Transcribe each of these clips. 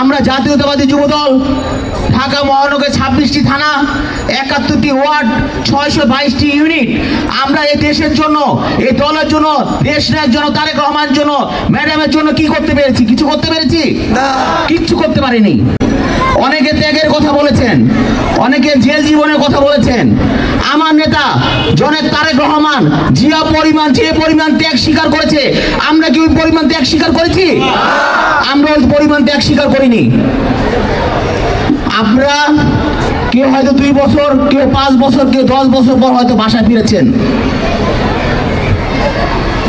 আমরা জাতীয়তাবাদী যুবদল ঢাকা মহানগরে ছাব্বিশটি থানা একাত্তরটি ওয়ার্ড ছয়শো বাইশটি ইউনিট। আমরা এই দেশের জন্য এই দলের জন্য দেশ নেয়ার জন্য তারেক রহমান জন্য ম্যাডামের জন্য কি করতে পেরেছি? কিছু করতে পেরেছি? কিচ্ছু করতে পারিনি। অনেকে ত্যাগের কথা বলেছেন অনেকে জেল জীবনের কথা বলেছেন। আমার নেতা জনের তারেক রহমান জিয়া পরিমাণ যে পরিমাণ ত্যাগ স্বীকার করেছে আমরা কি ওই পরিমাণ ত্যাগ স্বীকার করেছি? আমরা ওই পরিমাণ ত্যাগ স্বীকার করিনি। আপনারা কেউ হয়তো দুই বছর, কেউ পাঁচ বছর, কেউ দশ বছর পর হয়তো বাসায় ফিরেছেন।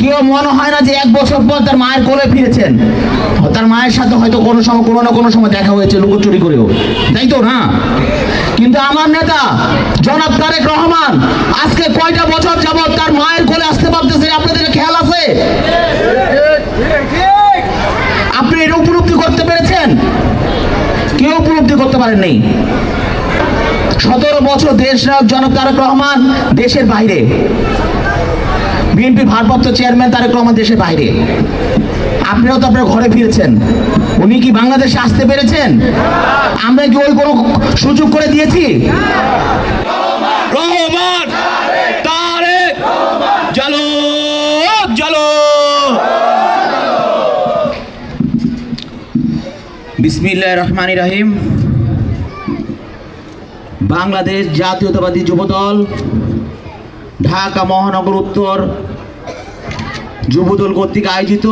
কেউ মনে হয় না যে এক বছর পর তার মায়ের কোলে ফিরেছেন। তার মায়ের সাথে হয়তো কোনো সময়, কোনো না কোনো সময় দেখা হয়েছে, লুকোচুরি করেও। তাই তো না? কিন্তু আমার নেতা জনাব তারেক রহমান আজকে কয়টা বছর যাবত তার মায়ের কোলে আসতে পারতেছে আপনাদের খেয়াল আছে আপনি এটা উপলব্ধি করতে পেরেছেন কেউ উপলব্ধি করতে পারেননি। সতেরো বছর দেশ নায়ক জনাব তারেক রহমান দেশের বাইরে। বিএনপি ভারপ্রাপ্ত চেয়ারম্যান তারেক রহমান দেশের বাইরে। আপনিও তো আপনার ঘরে ফিরেছেন। উনি কি বাংলাদেশে আসতে পেরেছেন? আমরা কি ওই কোনো সুযোগ করে দিয়েছি? রহমান! তারেক চলো চলো বিসমিল্লাহ রহমান রাহিম। বাংলাদেশ জাতীয়তাবাদী যুবদল, ঢাকা মহানগর উত্তর যুবদল কর্তৃক আয়োজিত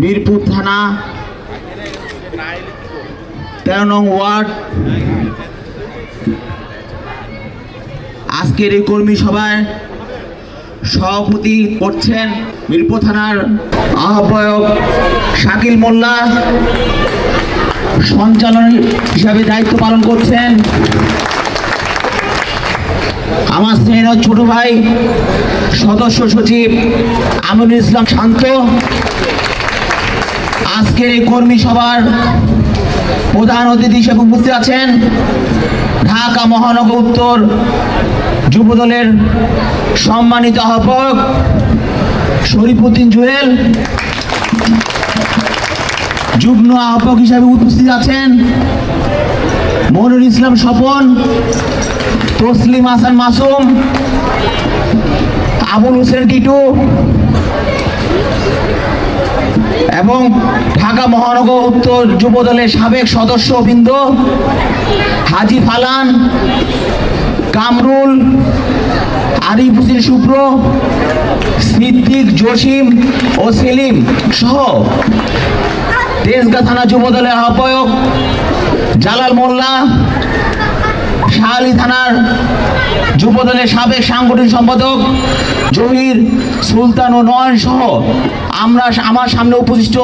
মিরপুর থানা তেরো নং ওয়ার্ড। আজকের এই কর্মী সভায় সভাপতি করছেন মিরপুর থানার আহ্বায়ক শাকিল মোল্লা। সঞ্চালন হিসাবে দায়িত্ব পালন করছেন আমার স্নেহ ছোট ভাই, সদস্য সচিব আমিনুল ইসলাম শান্ত। আজকের এই কর্মী সভার প্রধান অতিথি হিসেবে উপস্থিত আছেন ঢাকা মহানগর উত্তর যুবদলের সম্মানিত আহ্বায়ক শরীফুদ্দিন জুয়েল। যুগ্ম আহ্বায়ক হিসাবে উপস্থিত আছেন মনুর ইসলাম স্বপন, তসলিম হাসান মাসুম, আবুল হোসেন টিটু, এবং ঢাকা মহানগর উত্তর যুবদলের সাবেক সদস্য সদস্যবৃন্দ হাজি ফালান, কামরুল, আরিফ হোসেন শুভ্র, সিদ্দিক জসিম ও সেলিম সহ তেজগা থানা যুবদলের আহ্বায়ক জালাল মোল্লা, শাহালি থানার যুবদলের সাবেক সাংগঠনিক সম্পাদক জহির সুলতান ও নয়ন সহ আমরা আমার সামনে উপস্থিত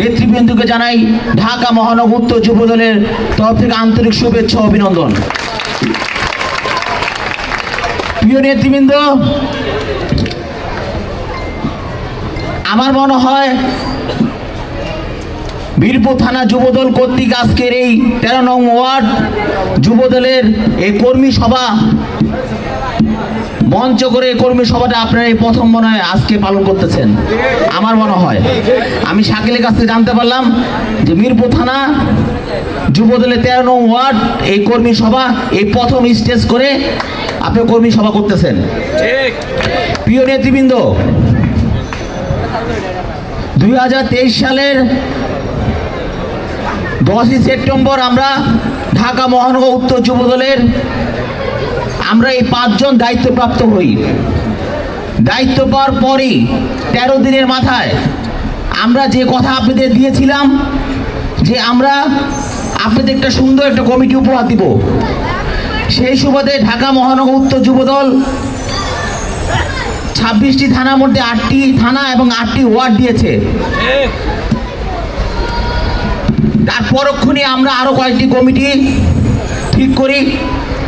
নেতৃবৃন্দকে জানাই ঢাকা মহানগর উত্তর যুবদলের তরফ থেকে আন্তরিক শুভেচ্ছা অভিনন্দন। প্রিয় নেতৃবৃন্দ, আমার মনে হয় বীরপুর থানা যুবদল কর্তৃক আজকের এই তেরো নং ওয়ার্ড যুবদলের এই কর্মী সভা মঞ্চ করে এই কর্মী সভাটা আপনারা এই প্রথম মনে হয় আজকে পালন করতেছেন। আমার মনে হয়। আমি শাকিলের কাছ থেকে জানতে পারলাম যে মিরপুর থানা যুবদলের তেরো নং ওয়ার্ড এই কর্মী সভা এই প্রথম স্টেজ করে আপনি কর্মী সভা করতেছেন। প্রিয় নেতৃবৃন্দ দুই হাজার তেইশ সালের দশই সেপ্টেম্বর আমরা ঢাকা মহানগর উত্তর যুবদলের আমরা এই পাঁচজন দায়িত্বপ্রাপ্ত হই। দায়িত্ব পাওয়ার পরই তেরো দিনের মাথায় আমরা যে কথা আপনাদের দিয়েছিলাম যে আমরা আপনাদের একটা সুন্দর একটা কমিটি উপহার দিব। সেই সুবাদে ঢাকা মহানগর উত্তর যুবদল ছাব্বিশটি থানার মধ্যে আটটি থানা এবং আটটি ওয়ার্ড দিয়েছে। তার পরক্ষণে আমরা আরও কয়েকটি কমিটি ঠিক করি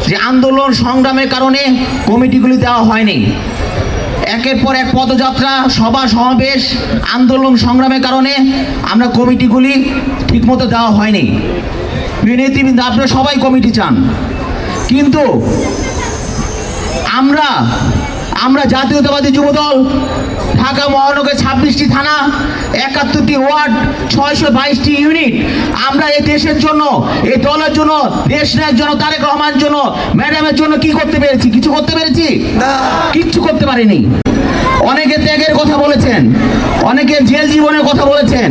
যে আন্দোলন সংগ্রামের কারণে কমিটিগুলি দেওয়া হয়নি। একের পর এক পদযাত্রা, সভা, সমাবেশ, আন্দোলন সংগ্রামের কারণে আমরা কমিটিগুলি ঠিকমতো দেওয়া হয়নি। নেতৃবৃন্দ, আপনারা সবাই কমিটি চান। কিন্তু আমরা আমরা জাতীয়তাবাদী যুবদল, ঢাকা মহানগরে ছাব্বিশটি থানা একাত্তরটি ওয়ার্ড ছয়শো বাইশটি ইউনিট। আমরা এই দেশের জন্য এই দলের জন্য দেশ নেয়ার জন্য তারেক রহমানের জন্য ম্যাডামের জন্য কি করতে পেরেছি? কিছু করতে পেরেছি? কিচ্ছু করতে পারিনি। অনেকে ত্যাগের কথা বলেছেন অনেকে জেল জীবনের কথা বলেছেন।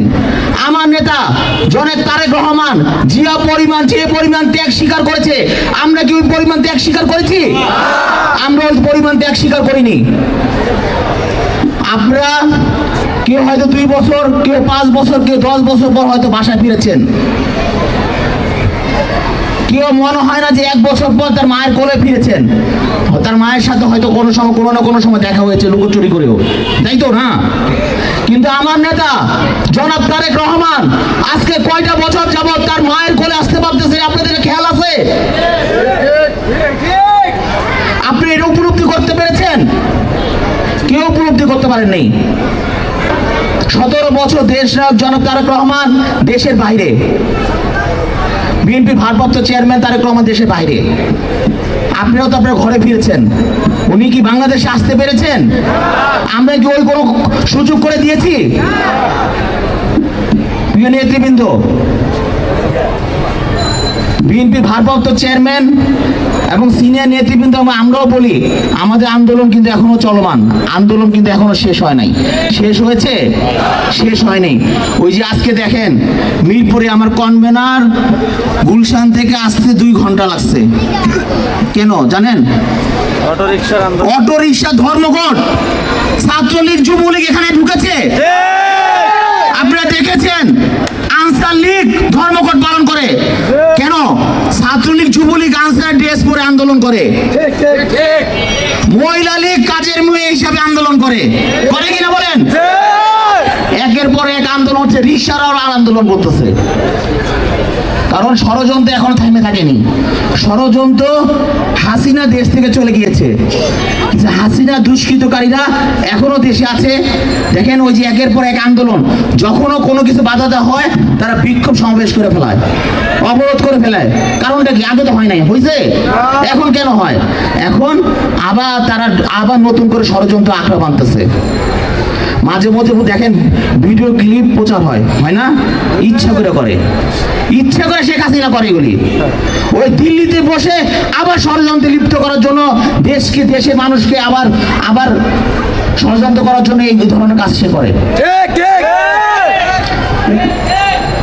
আমার নেতা জনের তারেক রহমান জিয়া পরিমাণ যে পরিমাণ ত্যাগ স্বীকার করেছে আমরা কি ওই পরিমাণ ত্যাগ স্বীকার করেছি? আমরা ওই পরিমাণ ত্যাগ স্বীকার করিনি। আপনারা কেউ হয়তো দুই বছর, কেউ পাঁচ বছর, কেউ দশ বছর পর হয়তো বাসায় ফিরেছেন। কেউ মনে হয় না যে এক বছর পর তার মায়ের কোলে ফিরেছেন। তার মায়ের সাথে হয়তো কোনো সময়, কোনো না কোনো সময় দেখা হয়েছে লুকোচুরি করেও। তাই তো না? কিন্তু আমার নেতা, জনাব তারেক রহমান, আজকে কয়টা বছর যাবত তার মায়ের কোলে আসতে পারতেছে? আপনাদের খেয়াল আছে? আপনি এটা উপলব্ধি করতে পেরেছেন? কেউ উপলব্ধি করতে পারেন নাই সতেরো বছর দেশ নায়ক জনাব তারেক রহমান দেশের বাইরে। বিএনপি ভারপ্রাপ্ত চেয়ারম্যান তারেক রহমান দেশের বাইরে। আপনিও তো আপনার ঘরে ফিরেছেন। উনি কি বাংলাদেশে আসতে পেরেছেন? আমরা কি ওই কোনো সুযোগ করে দিয়েছি? প্রিয় নেতৃবৃন্দ, বিএনপির ভারপ্রাপ্ত চেয়ারম্যান এবং সিনিয়র নেতৃবৃন্দ আমরাও বলি আমাদের আন্দোলন কিন্তু এখনও চলমান। আন্দোলন কিন্তু এখনও শেষ হয় নাই। শেষ হয়েছে? শেষ হয় নাই। ওই যে আজকে দেখেন মিরপুরে আমার কনভেনার গুলশান থেকে আসতে দুই ঘণ্টা লাগছে। কেন? জানেন? অটো রিক্সার আন্দোলন। অটো রিক্সা ধর্মঘট। ছাত্রলীগ যুবলীগ এখানে ঢুকেছে। আপনারা দেখেছেন? আনসার লীগ ধর্মঘট পালন করে কেন ছাত্রলীগ যুবলীগ আনসার ড্রেস পরে আন্দোলন করে। মহিলা লীগ কাজের মেয়ে হিসাবে আন্দোলন করে। করে কিনা বলেন? একের পর এক আন্দোলন হচ্ছে রিক্সারাও আর আন্দোলন করতেছে। কারণ ষড়যন্ত্র এখনও থেমে থাকেনি। ষড়যন্ত্র হাসিনা দেশ থেকে চলে গিয়েছে। হাসিনা দুষ্কৃতকারীরা এখনও দেশে আছে। দেখেন ওই যে একের পর এক আন্দোলন। যখনও কোনো কিছু বাধা দেওয়া হয়, তারা বিক্ষোভ সমাবেশ করে ফেলায়, অবরোধ করে ফেলায়। কারণটা কি? আগে তো হয় নাই। হয়েছে এখন কেন হয়? এখন আবার তারা আবার নতুন করে ষড়যন্ত্র আঁকড়া বানতেছে। মাঝে মধ্যে দেখেন ভিডিও ক্লিপ প্রচার হয় হয় না? ইচ্ছা করে করে। ইচ্ছা করে শেখ হাসিনা করে এগুলি ওই দিল্লিতে বসে আবার ষড়যন্ত্রে লিপ্ত করার জন্য দেশকে দেশে মানুষকে আবার আবার ষড়যন্ত্র করার জন্য এই ধরনের কাজ সে করে।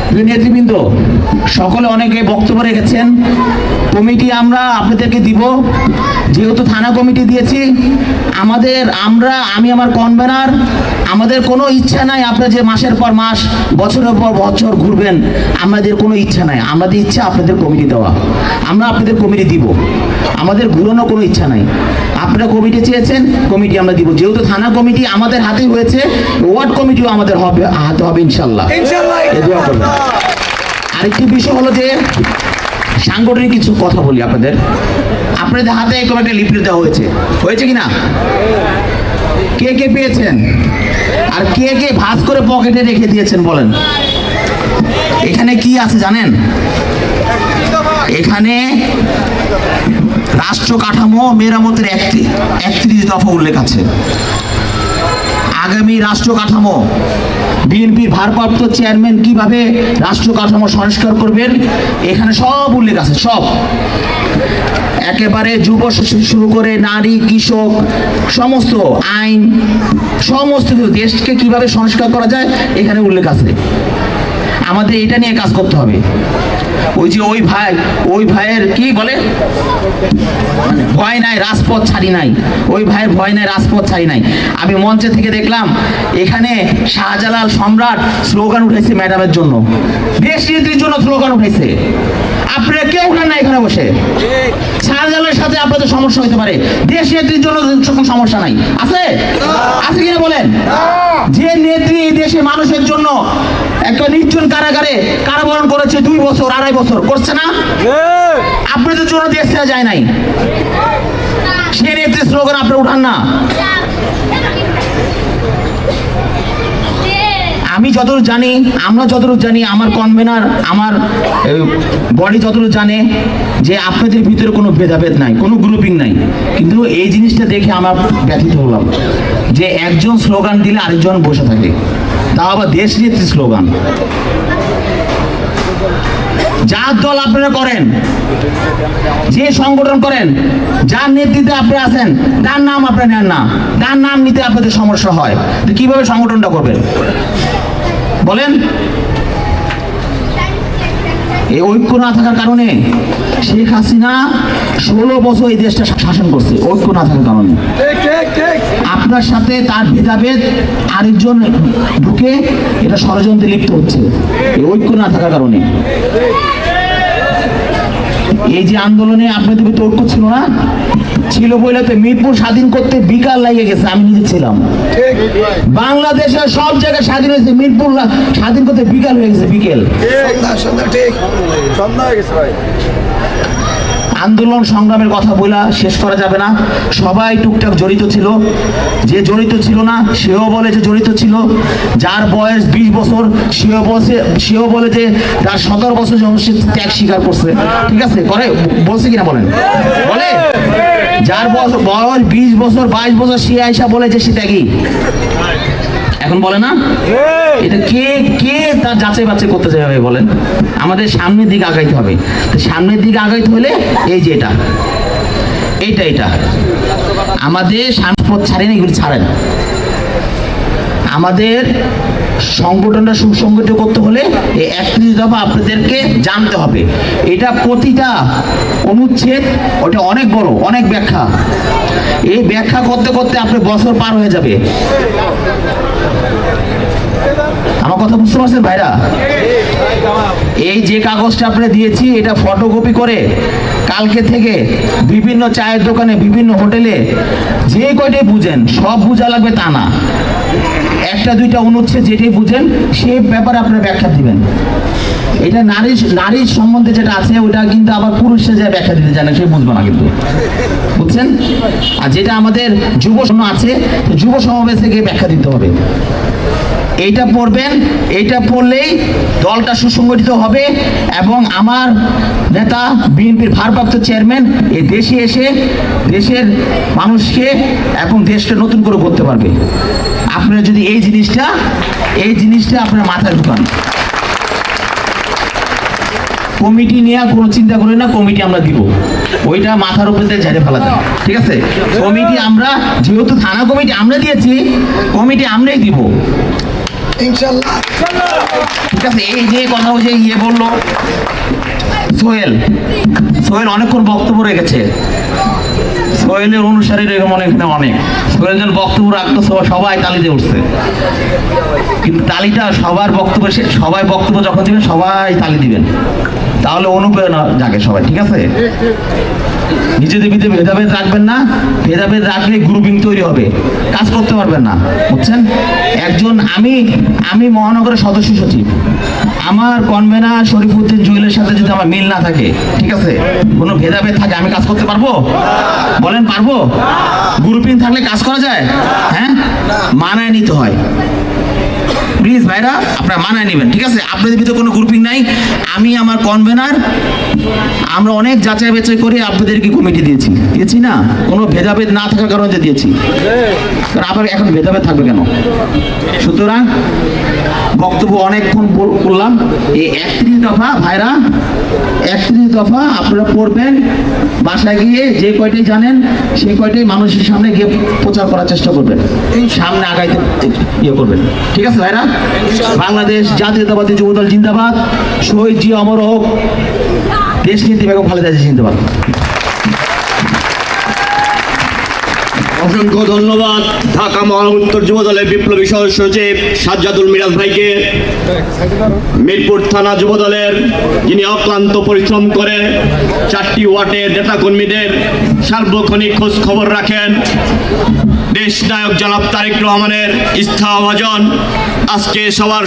প্রিয় নেতৃবৃন্দ সকলে অনেকে বক্তব্য রেখেছেন। কমিটি আমরা আপনাদেরকে দিব। যেহেতু থানা কমিটি দিয়েছি আমাদের আমরা আমি আমার কনভেনার আমাদের কোনো ইচ্ছা নাই আপনারা যে মাসের পর মাস বছরের পর বছর ঘুরবেন আমাদের কোনো ইচ্ছা নাই। আমাদের ইচ্ছা আপনাদের কমিটি দেওয়া। আমরা আপনাদের কমিটি দিব। আমাদের ঘুরানো কোনো ইচ্ছা নাই। আপনারা কমিটি চেয়েছেন কমিটি আমরা দিব। যেহেতু থানা কমিটি আমাদের হাতেই হয়েছে ওয়ার্ড কমিটিও আমাদের হবে হাতে হবে ইনশাল্লাহ। ইনশাল্লাহ। আরেকটি বিষয় হলো যে, সাংগঠনিক কিছু কথা বলি আপনাদের। আপনাদের হাতে এরকম একটা লিফলেট দেওয়া হয়েছে। হয়েছে কি না? কে কে পেয়েছেন? আর কে কে ভাঁজ করে পকেটে রেখে দিয়েছেন বলেন। এখানে কি আছে জানেন? এখানে রাষ্ট্র কাঠামো মেরামতের একটি একত্রিশ দফা উল্লেখ আছে। আগামী রাষ্ট্র কাঠামো। বিএনপির ভারপ্রাপ্ত চেয়ারম্যান কীভাবে রাষ্ট্র কাঠামো সংস্কার করবেন, এখানে সব উল্লেখ আছে, সব। একেবারে যুব শুরু করে নারী, কৃষক, সমস্ত আইন, সমস্ত দেশকে কীভাবে সংস্কার করা যায়, এখানে উল্লেখ আছে। আমাদের এটা নিয়ে কাজ করতে হবে। ওই যে ওই ভাই, ওই ভাইয়ের কি বলে? ভয় নাই, রাজপথ ছাড়ি নাই। ওই ভাইয়ের ভয় নাই, রাজপথ ছাড়ি নাই। আমি মঞ্চে থেকে দেখলাম, এখানে শাহজালাল সম্রাট স্লোগান উঠেছে ম্যাডামের জন্য। দেশ নেত্রীর জন্য স্লোগান উঠেছে। আপনারা কেউ উঠেন না এখানে বসে। শাহজালালের সাথে আপনাদের সমস্যা হতে পারে। দেশ নেত্রীর জন্য কোনো সমস্যা নাই। আছে? আছে কিনা বলেন? যে নেত্রী এই দেশে মানুষের জন্য একটা নির্জন কারাগারে কারাবরণ করেছে দুই বছর আড়াই বছর করছে না? আপনাদের জন্য দেশ ছেড়ে যায় নাই। সে নেত্রী স্লোগান আপনি উঠান না। আমি যতটুকু জানি, আমরা যতটুকু জানি, আমার কনভেনার আমার বডি যতটুকু জানে যে আপনাদের ভিতরে কোনো ভেদাভেদ নাই, কোনো গ্রুপিং নাই। কিন্তু এই জিনিসটা দেখে আমার ব্যথিত হলাম যে একজন স্লোগান দিলে আরেকজন বসে থাকে। তাও আবার দেশ নেত্রী স্লোগান। যার দল আপনারা করেন, যে সংগঠন করেন, যার নেতৃত্বে আপনি আছেন, তার নাম আপনারা নেন না। তার নাম নিতে আপনাদের সমস্যা হয়। তো কীভাবে সংগঠনটা করবেন? বলেন। এই ঐক্য না থাকার কারণে শেখ হাসিনা ষোলো বছর এই দেশটা শাসন করছে, ঐক্য না থাকার কারণে। আপনার সাথে তার ভেদাভেদ আরেকজন ঢুকে এটা ষড়যন্ত্রে লিপ্ত হচ্ছে। এই ঐক্য না থাকার কারণে। এই যে আন্দোলনে আপনাদের ভিতরে ঐক্য ছিল না? ছিল বলে তো মিরপুর স্বাধীন করতে বিকাল লাগে গেছে আমি নিজে ছিলাম। বাংলাদেশের সব জায়গায় স্বাধীন হয়েছে মিরপুর স্বাধীন করতে বিকাল হয়ে গেছে বিকেল। সন্ধ্যা হয়ে গেছে ভাই। আন্দোলন সংগ্রামের কথা বলা শেষ করা যাবে না। সবাই টুকটাক জড়িত ছিল। যে জড়িত ছিল না, সেও বলে যে জড়িত ছিল। যার বয়স বিশ বছর, সেও বসে সেও বলে যে তার সতেরো বছর যখন ত্যাগ স্বীকার করছে। ঠিক আছে? করে? বলছে কিনা বলেন? বলে? যার বয়স- বয়স বিশ বছর, বাইশ বছর, সে আইসা বলে যে সে ত্যাগী। এখন বলে না? এটা কে কে তার যাচাই বাছাই করতে যাবে বলেন? আমাদের সামনের দিকে আগাইতে হবে। সামনের দিকে আগাইতে হলে এই যে এটা, এইটা এটা আমাদের সামপথ ছাড়েন এগুলি ছাড়েন আমাদের সংগঠনটা সুসংগঠিত করতে হলে এই একত্রিশ দফা আপনাদেরকে জানতে হবে। এটা প্রতিটা অনুচ্ছেদ, ওটা অনেক বড়, অনেক ব্যাখ্যা। এই ব্যাখ্যা করতে করতে আপনার বছর পার হয়ে যাবে। আমার কথা বুঝতে পারছেন ভাইরা? এই যে কাগজটা আপনারা দিয়েছি, এটা ফটোকপি করে কালকে থেকে বিভিন্ন চায়ের দোকানে, বিভিন্ন হোটেলে যে কয়টাই বুঝেন, সব বোঝা লাগবে তা না। একটা, দুইটা অনুচ্ছেদ যেটাই বুঝেন, সে ব্যাপারে আপনারা ব্যাখ্যা দিবেন। এটা নারী নারীর সম্বন্ধে যেটা আছে, ওটা কিন্তু আবার পুরুষে যে ব্যাখ্যা দিতে জানে, সে বুঝবে না কিন্তু। বুঝছেন? আর যেটা আমাদের যুব আছে, যুব সমাবেশ থেকে ব্যাখ্যা দিতে হবে। এইটা পড়বেন, এইটা পড়লেই দলটা সুসংগঠিত হবে এবং আমার নেতা, বিএনপির ভারপ্রাপ্ত চেয়ারম্যান এই দেশে এসে দেশের মানুষকে এবং দেশকে নতুন করে করতে পারবে। আপনারা যদি এই জিনিসটা এই জিনিসটা আপনার মাথায় ঢুকান। কমিটি নিয়ে কোনো চিন্তা করি না কমিটি আমরা দিব। ওইটা মাথার উপরে ঝেড়ে ফেলা যায়। ঠিক আছে? কমিটি আমরা, যেহেতু থানা কমিটি আমরা দিয়েছি, কমিটি আমরাই দিব। ঠিক আছে, এই যে কথা ওই ইয়ে বলল। সোহেল সোহেল অনেকক্ষণ বক্তব্য রেখেছে। সোহেলের অনুসারী এরকম অনেক অনেক। সোহেল যখন বক্তব্য রাখতো, সবাই- সবাই তালিতে উঠছে। কিন্তু তালিটা সবার বক্তব্য সবাই বক্তব্য যখন দিবেন, সবাই তালি দিবেন। তাহলে অনুপ্রেরণা জাগে সবাই, ঠিক আছে? নিজেদের ভিতরে ভেদাভেদ রাখবেন না, ভেদাভেদ রাখলে গ্রুপিং তৈরি হবে, কাজ করতে পারবেন না, বুঝছেন? একজন, আমি আমি মহানগরের সদস্য সচিব, আমার কনভেনার শরীফুদ্দিন জুয়েলের সাথে যদি আমার মিল না থাকে, ঠিক আছে? কোনো ভেদাভেদ থাকে, আমি কাজ করতে পারব? বলেন, পারব? গ্রুপিং থাকলে কাজ করা যায়? হ্যাঁ? মানায় নিতে হয়। প্লিজ ভাইরা, আপনারা মানায় নেবেন, ঠিক আছে? আপনাদের ভিতরে কোনো গ্রুপিং নাই। আমি আমার কনভেনার আমরা অনেক যাচাই বেচাই করে আপনাদেরকে কমিটি দিয়েছি। দিয়েছি না? কোনো ভেদাভেদ না থাকার কারণে দিয়েছি। আবার এখন ভেদাভেদ থাকবে কেন? সুতরাং বক্তব্য অনেকক্ষণ বললাম এই একত্রিশ দফা ভাইরা, একত্রিশ দফা আপনারা পড়বেন। বাসায় গিয়ে যে কয়টাই জানেন, সেই কয়টাই মানুষের সামনে গিয়ে প্রচার করার চেষ্টা করবেন। এই সামনে আগাইতে ইয়ে করবেন। ঠিক আছে ভাইরা? বাংলাদেশ জাতীয়তাবাদী যুবদল জিন্দাবাদ। শহীদ জি অমর হোক। দেশ নীতি বেগম খালেদা জিন্দাবাদ। অসংখ্য ধন্যবাদ। ঢাকা মহানগর যুব দলের বিপ্লবী সহ সচিব সাজ্জাদুল মিরাজ ভাইকে। মিরপুর থানা যুব দলের যিনি অক্লান্ত পরিশ্রম করে চারটি ওয়ার্ডের নেতাকর্মীদের সার্বক্ষণিক খোঁজ খবর রাখেন। দেশ নায়ক জনাব তারেক রহমানের ইস্তাভাজন আজকে সবার